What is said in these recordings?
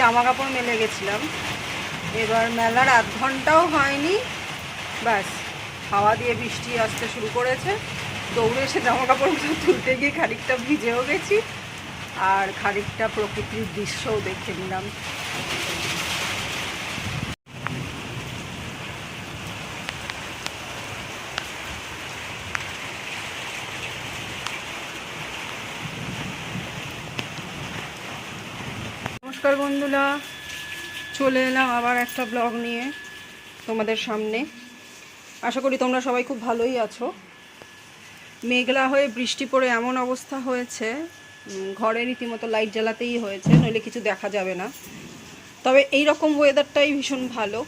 জামা কাপড় মেলে গেছিলাম। এবার মেলার আধ ঘন্টাও হয়নি। ব্যাস, হাওয়া দিয়ে বৃষ্টি আসতে শুরু করেছে। দৌড়ে এসে জামা কাপড়গুলো তুলতে গিয়ে খানিকটা ভিজেও গেছি। আর খানিকটা প্রকৃতির দৃশ্যও দেখে নিলাম। নমস্কার বন্ধুরা, চলে এলাম আবার একটা ব্লগ নিয়ে তোমাদের সামনে। আশা করি তোমরা সবাই খুব ভালোই আছো। মেঘলা হয়ে বৃষ্টি পড়ে এমন অবস্থা হয়েছে ঘরে রীতিমতো লাইট জ্বালাতেই হয়েছে, নইলে কিছু দেখা যাবে না। তবে এই রকম ওয়েদারটাই ভীষণ ভালো।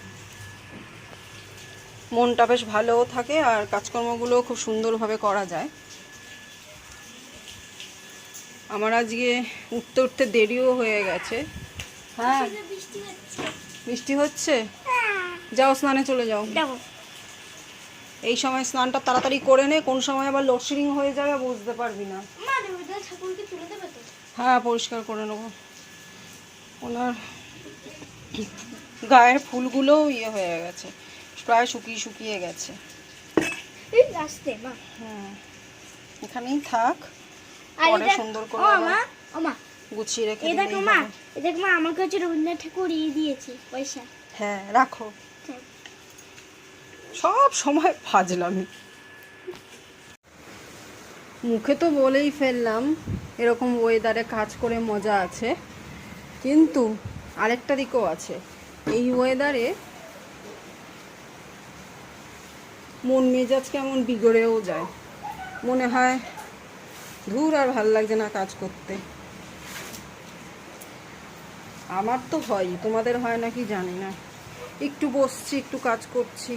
মনটা বেশ ভালোও থাকে আর কাজকর্মগুলোও খুব সুন্দরভাবে করা যায়। আমার আজকে উঠতে উঠতে দেরিও হয়ে গেছে। হ্যাঁ। বৃষ্টি হচ্ছে। যাও স্নানে চলে যাও। এই সময় স্নানটা তাড়াতাড়ি করে নে কোন সময় আবার লোডশেডিং হয়ে যাবে বুঝতে পারবি না। হ্যাঁ পরিষ্কার করে নেব। ওনার গায়ের ফুলগুলোও ইয়ে হয়ে গেছে প্রায় শুকিয়ে শুকিয়ে গেছে। হুম এখানেই থাক। আর পরে সুন্দর করে গুছিয়ে রেখে এই দেখো মা। এই দেখো মা আমার কাছে রবীন্দ্রনাথ ঠাকুর ইয়ে দিয়েছে পয়সা। হ্যাঁ রাখো। সব সময় ফাজলামি। মুখে তো বলেই ফেললাম এরকম ওয়েদারে কাজ করে মজা আছে। কিন্তু আরেকটা দিকও আছে। এই ওয়েদারে মন মেজাজ কেমন বিগড়েও যায়। মনে হয় ধুর আর ভালো লাগছে না কাজ করতে। আমার তো হয়, তোমাদের হয় নাকি জানি না। একটু বসছি, একটু কাজ করছি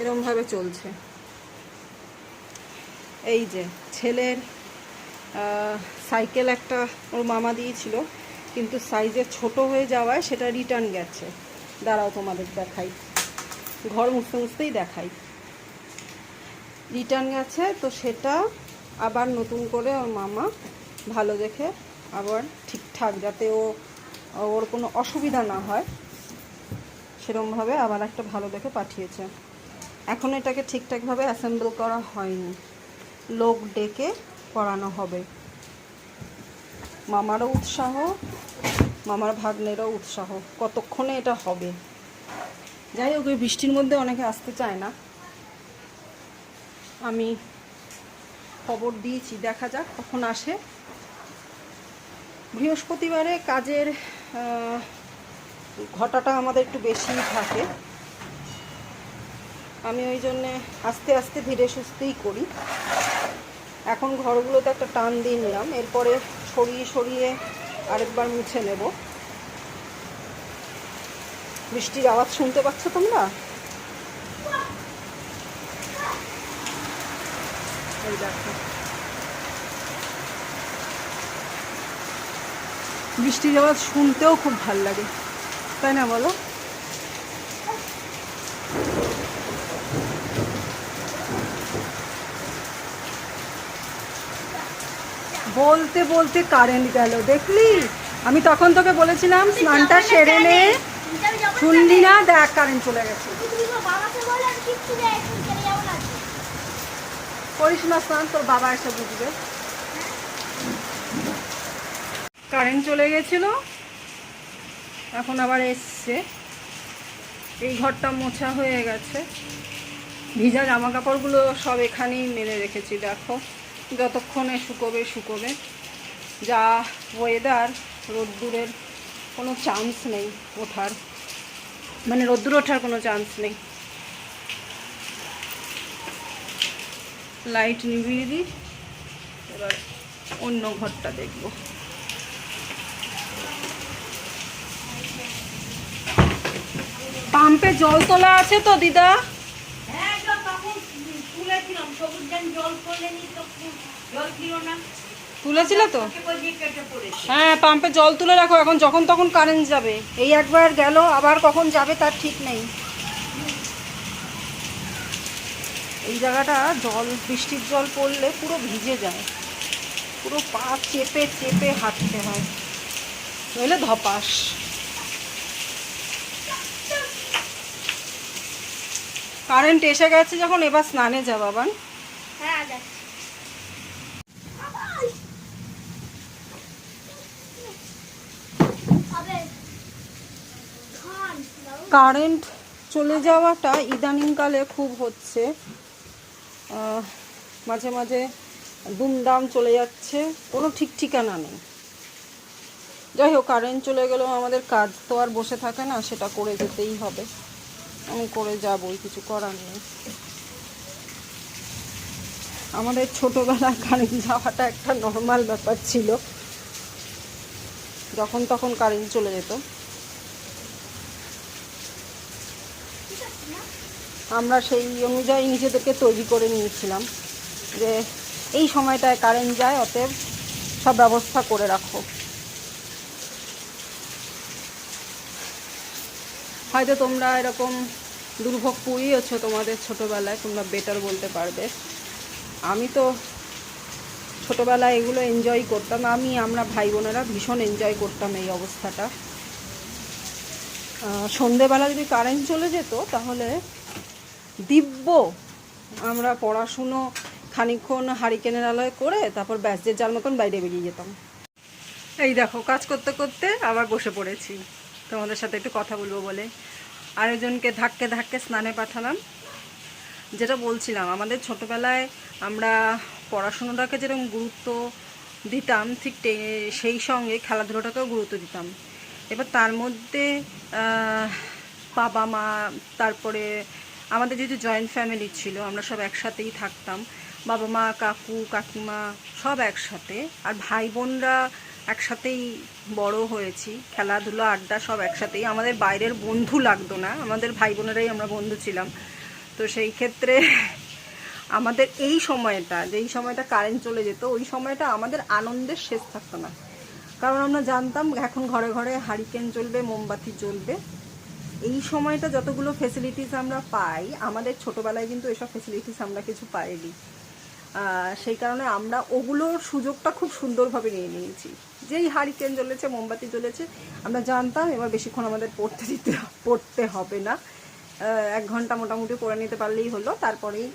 এরমভাবে চলছে। এই যে, ছেলের সাইকেল একটা ওর মামা দিয়েছিল, কিন্তু সাইজে ছোট হয়ে যাওয়ায় সেটা রিটার্ন গেছে। দাঁড়াও তোমাদের দেখাই। ঘর মুছতে মুছতেই দেখাই। রিটার্ন গেছে, তো সেটা আবার নতুন করে ওর মামা ভালো দেখে আবার ঠিকঠাক যাতে ও ওর কোনো অসুবিধা না হয়। সেরমভাবে আবার একটা ভালো দেখে পাঠিয়েছে। এখন এটাকে ঠিকঠাকভাবে অ্যাসেম্বল করা হয়নি। লোক ডেকে করানো হবে। মামারও উৎসাহ, মামার ভাগ্নেরও উৎসাহ। কতক্ষণে এটা হবে? যাই হোক এই বৃষ্টির মধ্যে অনেকে আসতে চায় না। আমি খবর দিয়েছি, দেখা যাক কখন আসে। বৃহস্পতিবারে কাজের ঘটাটা আমাদের একটু বেশিই থাকে। আমি ওই জন্যে আস্তে আস্তে ধীরে সুস্থেই করি। এখন ঘরগুলোতে একটা টান দিয়ে নিলাম। এরপরে সরিয়ে সরিয়ে আরেকবার মুছে নেব। বৃষ্টির আওয়াজ শুনতে পাচ্ছ তোমরা? এই দেখো। বৃষ্টির আওয়াজ শুনতেও খুব ভালো লাগে। তাই না বলো? বলতে বলতে কারেন্ট গেল দেখলি? আমি তখন তোকে বলেছিলাম স্নানটা সেরে নে। শুনলি না? দেখ। কারেন্ট চলে গেছে। করিস না স্নান তোর বাবা এসে বুঝবে। কারেন্ট চলে গেছিল। এখন আবার এসছে। এই ঘরটা মোছা হয়ে গেছে। ভিজা জামা কাপড়গুলো সব এখানেই মেলে রেখেছি, দেখো। যতক্ষণে শুকোবে শুকোবে। যা ওয়েদার রোদ্দুরের কোনো চান্স নেই ওঠার। মানে রোদ্দুর ওঠার কোনো চান্স নেই। লাইট নিভিয়ে দিই। এবার অন্য ঘরটা দেখব। পাম্পে জল তোলা আছে তো দিদা? হ্যাঁ তুলেছিল তো? হ্যাঁ পাম্পে জল তুলে রাখো এখন যখন তখন কারেন্ট যাবে। এই একবার গেল আবার কখন যাবে তার ঠিক নেই। এই জায়গাটা জল বৃষ্টির জল পড়লে পুরো ভিজে যায়। পুরো পা চেপে চেপে হাঁটতে হয়। নইলে ধপাস। কারেন্ট এসে গেছে যখন এবার স্নানে যা বাবান। হ্যাঁ কারেন্ট চলে যাওয়াটা ইদানিংকালে খুব হচ্ছে। মাঝে মাঝে দুমদাম চলে যাচ্ছে কোনো ঠিক ঠিকানা নেই। যাই হোক কারেন্ট চলে গেলেও আমাদের কাজ তো আর বসে থাকে না সেটা করে যেতেই হবে। আমি করে যাবই কিছু করার নেই। আমাদের ছোটোবেলায় কারেন্ট যাওয়াটা একটা নর্মাল ব্যাপার ছিল। যখন তখন কারেন্ট চলে যেত। আমরা সেই অনুযায়ী নিজেদেরকে তৈরি করে নিয়েছিলাম যে এই সময়টায় কারেন্ট যায়, অতএব সব ব্যবস্থা করে রাখো। হয়তো তোমরা এরকম দুর্ভোগ পুড়িয়েছো তোমাদের ছোটোবেলায়, তোমরা বেটার বলতে পারবে। আমি তো ছোটোবেলায় এগুলো এনজয় করতাম, আমি, আমরা ভাই বোনেরা ভীষণ এনজয় করতাম এই অবস্থাটা। সন্ধেবেলা যদি কারেন্ট চলে যেত, তাহলে দিব্য আমরা পড়াশুনো খানিকক্ষণ হারিকেনের আলোয় করে তারপর ব্যাস, যে যার মতন বাইরে বেরিয়ে যেতাম। এই দেখো, কাজ করতে করতে আবার বসে পড়েছি। তোমাদের সাথে একটু কথা বলব বলে। আরেকজনকে ধাক্কে ধাক্কে স্নানে পাঠালাম। যেটা বলছিলাম, আমাদের ছোটোবেলায় আমরা পড়াশুনোটাকে যেরকম গুরুত্ব দিতাম, ঠিক সেই সঙ্গে খেলাধুলোটাকেও গুরুত্ব দিতাম। এবার তার মধ্যে বাবা মা, তারপরে আমাদের যেহেতু জয়েন্ট ফ্যামিলি ছিল, আমরা সব একসাথেই থাকতাম। বাবা মা, কাকু, কাকিমা সব একসাথে। আর ভাই বোনরা একসাথেই বড় হয়েছি, খেলাধুলা, আড্ডা সব একসাথেই। আমাদের বাইরের বন্ধু লাগতো না, আমাদের ভাই বোনেরাই আমরা বন্ধু ছিলাম। তো সেই ক্ষেত্রে আমাদের এই সময়টা, যেই সময়টা কারেন্ট চলে যেত, ওই সময়টা আমাদের আনন্দের শেষ থাকতো না। কারণ আমরা জানতাম, এখন ঘরে ঘরে হারিকেন চলবে, মোমবাতি জ্বলবে। এই সময়টা যতগুলো ফেসিলিটিস আমরা পাই, আমাদের ছোটবেলায় কিন্তু এসব ফেসিলিটিস আমরা কিছু পাইনি। সেই কারণে আমরা ওগুলোর সুযোগটা খুব সুন্দরভাবে নিয়ে নিয়েছি। যেই হারিকেন জ্বলেছে, মোমবাতি জ্বলেছে, আমরা জানতাম, এবার বেশিক্ষণ আমাদের পড়তে দিতে, পড়তে হবে না। এক ঘণ্টা মোটামুটি পড়ে নিতে পারলেই হলো, তারপরেই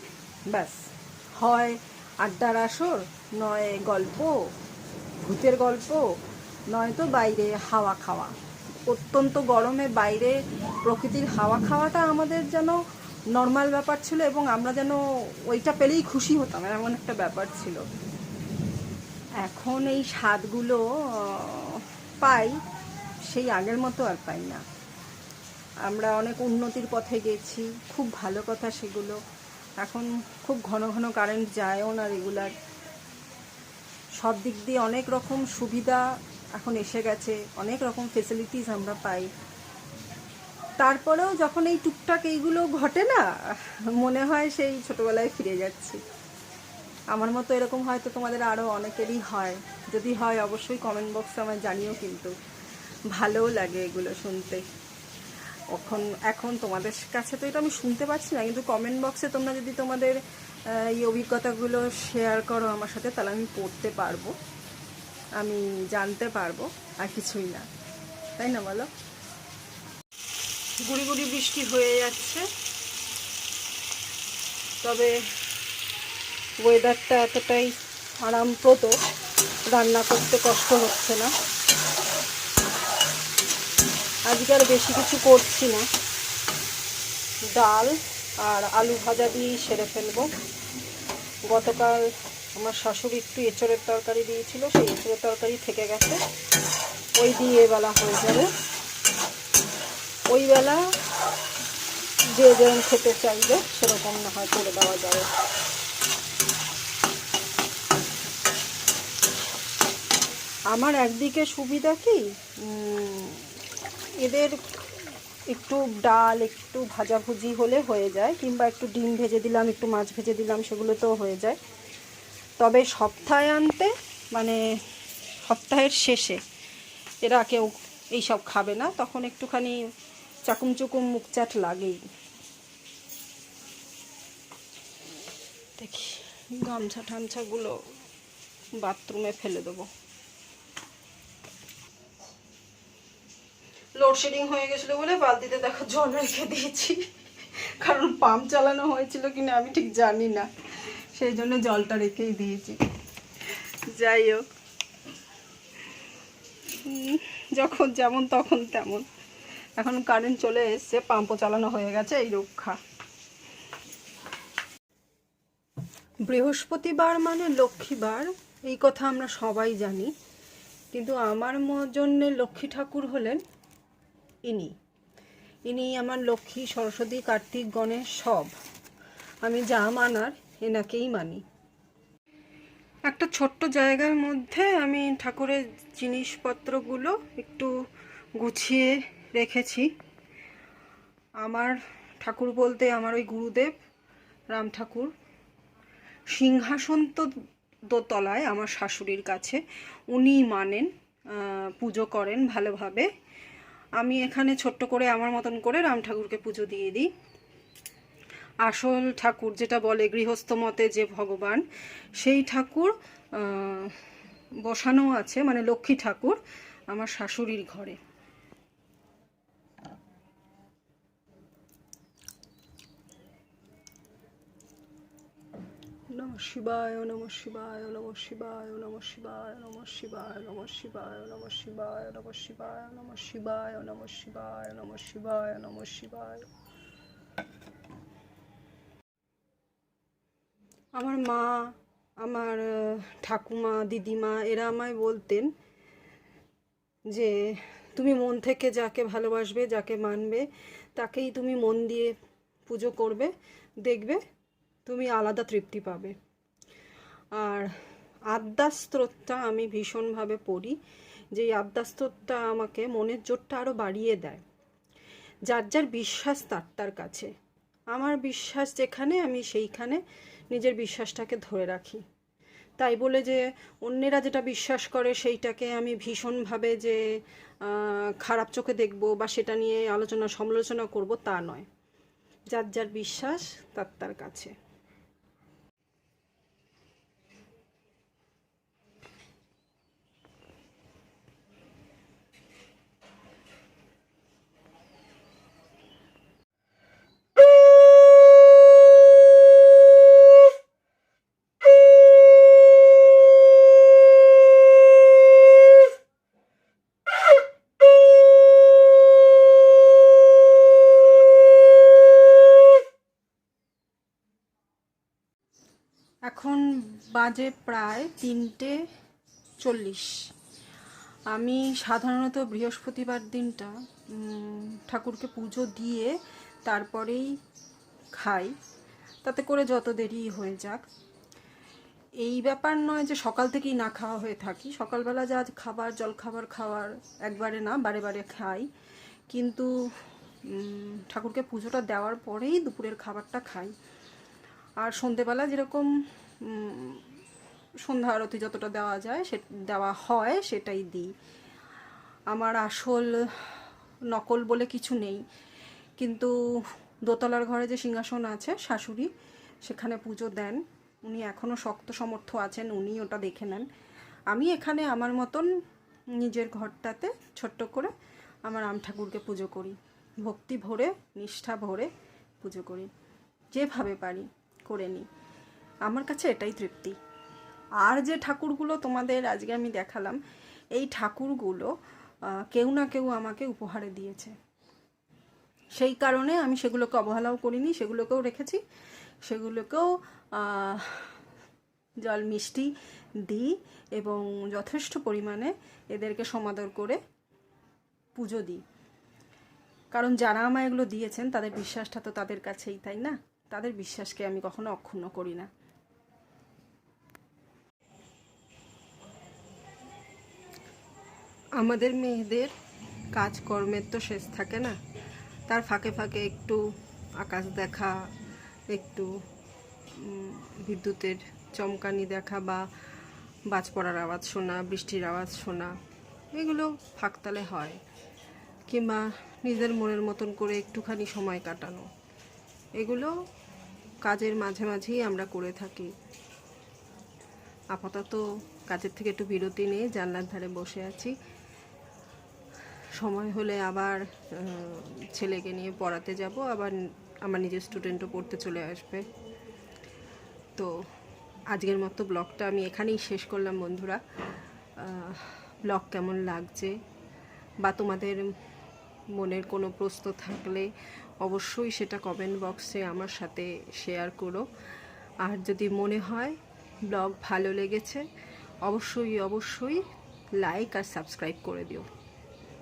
ব্যাস। হয় আড্ডার আসর, নয় গল্প, ভূতের গল্প, নয়তো বাইরে হাওয়া খাওয়া। অত্যন্ত গরমে বাইরে প্রকৃতির হাওয়া খাওয়াটা আমাদের যেন নর্মাল ব্যাপার ছিল এবং আমরা যেন ওইটা পেলেই খুশি হতাম, এমন একটা ব্যাপার ছিল। এখন এই স্বাদগুলো পাই, সেই আগের মতো আর পাই না। আমরা অনেক উন্নতির পথে গেছি, খুব ভালো কথা সেগুলো। এখন খুব ঘন ঘন কারেন্ট যায়ও না রেগুলার সব দিক দিয়ে অনেক রকম সুবিধা এখন এসে গেছে, অনেক রকম ফেসিলিটিস আমরা পাই। তারপরেও যখন এই টুকটাক এইগুলো ঘটে না, মনে হয় সেই ছোটবেলায় ফিরে যাচ্ছি। আমার মতো এরকম হয়তো তোমাদের আরও অনেকেরই হয়। যদি হয়, অবশ্যই কমেন্ট বক্সে আমায় জানিও কিন্তু। ভালোও লাগে এগুলো শুনতে। এখন এখন তোমাদের কাছে তো এটা আমি শুনতে পাচ্ছি না, কিন্তু কমেন্ট বক্সে তোমরা যদি তোমাদের এই অভিজ্ঞতাগুলো শেয়ার করো আমার সাথে, তাহলে আমি পড়তে পারব। আমি জানতে পারব, আর কিছুই না। তাই না বলো? গুড়ি গুড়ি বৃষ্টি হয়ে যাচ্ছে। তবে ওয়েদারটা এতটাই আরামপ্রদ, রান্না করতে কষ্ট হচ্ছে না। আজকে আর বেশি কিছু করছি না। ডাল আর আলু ভাজা দিয়েই সেরে ফেলব। গতকাল আমার শাশুড়ি একটু এঁচড়ের তরকারি দিয়েছিল, সেই এঁচড়ের তরকারি থেকে গেছে। ওই দিয়ে বেলা হয়ে যাবে। ওই বেলা যে যেরকম খেতে চাইবে সেরকম না হয় করে দেওয়া যাবে। আমার একদিকে সুবিধা কি? এদের একটু ডাল, একটু ভাজাভুজি হলে হয়ে যায়, কিংবা একটু ডিম ভেজে দিলাম, একটু মাছ ভেজে দিলাম সেগুলো তো হয়ে যায়। তবে সপ্তাহে আনতে মানে সপ্তাহের শেষে, এরা কেউ এইসব খাবে না। তখন একটুখানি চাকুম চুকুম মুখ চাট লাগেই। দেখি, গামছা টামছাগুলো বাথরুমে ফেলে দেবো। লোডশেডিং হয়ে গেছিল বলে বালতিতে দেখো জল রেখে দিয়েছি। কারণ পাম্প চালানো হয়েছিল কিনা আমি ঠিক জানি না। সেই জন্য জলটা রেখেই দিয়েছি। যাই হোক। যখন যেমন তখন তেমন। এখন কারেন্ট চলে এসছে পাম্পও চালানো হয়ে গেছে, এই রক্ষা। বৃহস্পতিবার মানে লক্ষ্মীবার, এই কথা আমরা সবাই জানি, কিন্তু আমার জন্য লক্ষ্মী ঠাকুর হলেন ইনি। ইনি আমার লক্ষ্মী, সরস্বতী, কার্তিক, গণেশ, সব। আমি যা মানার এনাকেই মানি। একটা ছোট্ট জায়গার মধ্যে আমি ঠাকুরের জিনিসপত্রগুলো একটু গুছিয়ে রেখেছি। আমার ঠাকুর বলতে আমার ওই গুরুদেব, রাম ঠাকুর। সিংহাসন তো দোতলায় আমার শাশুড়ির কাছে। উনি মানেন পুজো করেন ভালোভাবে। আমি এখানে ছোট্ট করে আমার মতন করে রাম ঠাকুরকে পুজো দিয়ে দিই। আসল ঠাকুর যেটা বলে গৃহস্থ মতে যে ভগবান, সেই ঠাকুর বসানো আছে মানে লক্ষ্মী ঠাকুর, আমার শাশুড়ির ঘরে। নম শিবায় নম শিবায় নম শিবায় নম শিবায় নম শিবায় নম শিবায় নম শিবায় নম শিবায় নম শিবায় নম শিবায় নম শিবায় নম শিবায় আমার মা আমার ঠাকুমা দিদিমা এরা আমায় বলতেন যে তুমি মন থেকে যাকে ভালোবাসবে যাকে মানবে তাকেই তুমি মন দিয়ে পুজো করবে দেখবে তুমি আলাদা তৃপ্তি পাবে। আর আদ্যাস্তোত্রটা আমি ভীষণভাবে পড়ি, যে এই আদ্যাস্তোত্রটা আমাকে মনের জোরটা আরও বাড়িয়ে দেয়। যার যার বিশ্বাস তার তার কাছে। আমার বিশ্বাস যেখানে, আমি সেইখানে নিজের বিশ্বাসটাকে ধরে রাখি। তাই বলে যে অন্যেরা যেটা বিশ্বাস করে সেইটাকে আমি ভীষণভাবে যে খারাপ চোখে দেখব বা সেটা নিয়ে আলোচনা সমালোচনা করব তা নয়। যার যার বিশ্বাস তার তার কাছে এখন বাজে প্রায় তিনটে চল্লিশ। আমি সাধারণত বৃহস্পতিবার দিনটা ঠাকুরকে পুজো দিয়ে তারপরেই খাই। তাতে করে যত দেরি হয়ে যাক। এই ব্যাপার নয় যে সকাল থেকেই না খাওয়া হয়ে থাকি। সকালবেলা যা খাবার, জলখাবার খাওয়ার একবারে না, বারে বারে খাই। কিন্তু ঠাকুরকে পুজোটা দেওয়ার পরেই দুপুরের খাবারটা খাই। আর সন্ধেবেলা যেরকম সন্ধ্যা আরতি যতটা দেওয়া যায় সে, দেওয়া হয় সেটাই দিই। আমার আসল নকল বলে কিছু নেই। কিন্তু দোতলার ঘরে যে সিংহাসন আছে, শাশুড়ি, সেখানে পুজো দেন। উনি এখনও শক্ত সমর্থ আছেন, উনি ওটা দেখে নেন। আমি এখানে আমার মতন নিজের ঘরটাতে ছোট্ট করে আমার রাম ঠাকুরকে পুজো করি। ভক্তি ভরে, নিষ্ঠা ভরে পুজো করি। যেভাবে পারি করে নিই। আমার কাছে এটাই তৃপ্তি। আর যে ঠাকুরগুলো তোমাদের আজকে আমি দেখালাম, এই ঠাকুরগুলো কেউ না কেউ আমাকে উপহারে দিয়েছে। সেই কারণে আমি সেগুলোকে অবহেলাও করিনি, সেগুলোকেও রেখেছি। সেগুলোকেও জল মিষ্টি দিই এবং যথেষ্ট পরিমাণে এদেরকে সমাদর করে পুজো দিই। কারণ যারা আমায় এগুলো দিয়েছেন, তাদের বিশ্বাসটা তো তাদের কাছেই, তাই না? তাদের বিশ্বাসকে আমি কখনো অক্ষুণ্ণ করি না। আমাদের মেয়েদের কাজকর্মের তো শেষ থাকে না। তার ফাঁকে ফাঁকে একটু আকাশ দেখা, একটু বিদ্যুতের চমকানি দেখা বা বাজ পড়ার আওয়াজ শোনা, বৃষ্টির আওয়াজ শোনা, এগুলো ফাঁকতালে হয়। কিংবা নিজের মনের মতন করে একটুখানি সময় কাটানো। এগুলো কাজের মাঝে মাঝেই আমরা করে থাকি। আপাতত কাজের থেকে একটু বিরতি নিয়ে জানলার ধারে বসে আছি। সময় হলে আবার ছেলেকে নিয়ে পড়াতে যাব, আবার আমার নিজের স্টুডেন্টও পড়তে চলে আসবে। তো আজকের মতো ব্লগটা আমি এখানেই শেষ করলাম বন্ধুরা। ব্লগ কেমন লাগছে বা তোমাদের মনের কোনো প্রশ্ন থাকলে অবশ্যই সেটা কমেন্ট বক্সে আমার সাথে শেয়ার করো। আর যদি মনে হয় ব্লগ ভালো লেগেছে, অবশ্যই অবশ্যই লাইক আর সাবস্ক্রাইব করে দিও।